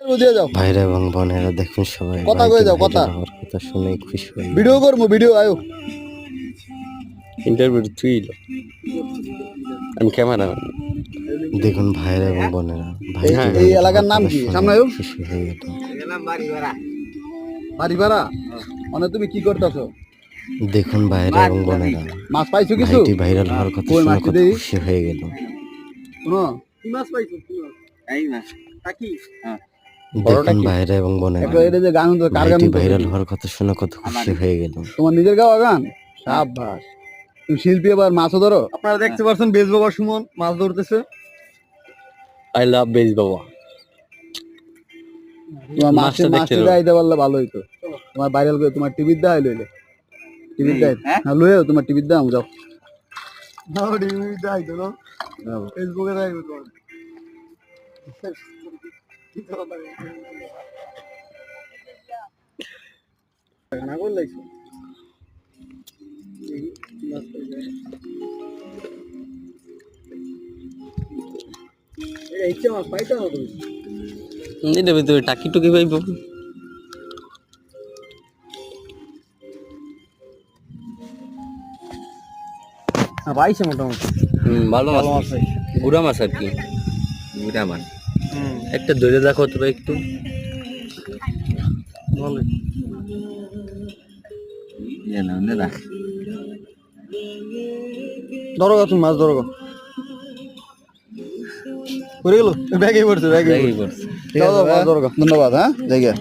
দিয়ে যাও। ভাইরা এবং বোনেরা দেখুন সবাই কথা কয়ে যাও, কথা। হওয়ার কথা শুনে খুশি হয়ে ভিডিও করব ভিডিও আয়ো। ইন্টারভিউ তুই আমি ক্যামেরাম্যান দেখুন ভাইরা এবং বোনেরা ভাইকে এই এলাকার নাম কি? সামনে আয়ো। খুশি হয়ে গেল বাড়ি ভাড়া মানে তুমি কি করতেছো? দেখুন ভাইরা এবং বোনেরা মাছ পাইছো কিছু? ভাইটি ভাইরাল হওয়ার কথা শুনে কত খুশি হয়ে গেল। শুনো। দেখুন ভাইরা এবং বোনেরা। এটা যে গান হতো, কার গান ভাইরাল হওয়ার কথা শুনে কত খুশি হয়ে গেল। তোমার নিজের গাওয়া গান? সাবাস তুমি শিল্পী আবার মাছও ধরো। আপনারা দেখতে পাচ্ছেন বেশ বাবা সুমন মাছ ধরতেছে। আই লাভ বেজ বাবা। তোমার মাছ মাছটা দেখতে মাছটি হবে। দেখাইতে পারলে ভালো হইতো। তোমার ভাইরাল করে তোমার টিভির দেখাই লইলে টিভির দেখাই হ্যাঁ? লইও তোমার টিভির দাম যাও। যাও। ফেসবুকে দেখবে তোমার গানা কই লাইছো এটা এটা ভিতরে টাকি টুকি পাইব হ্যাঁ পাইছে মোটামুটি। ভালো মাছ। গুড়া মাছ আর কি। গুড়া মাছ। একটা ধরে দেখো তবে একটু। ধরো তুমি মাছ ধরো পড়ে গেল? পড়ছে আছে, ধন্যবাদ হ্যাঁ? জায়গা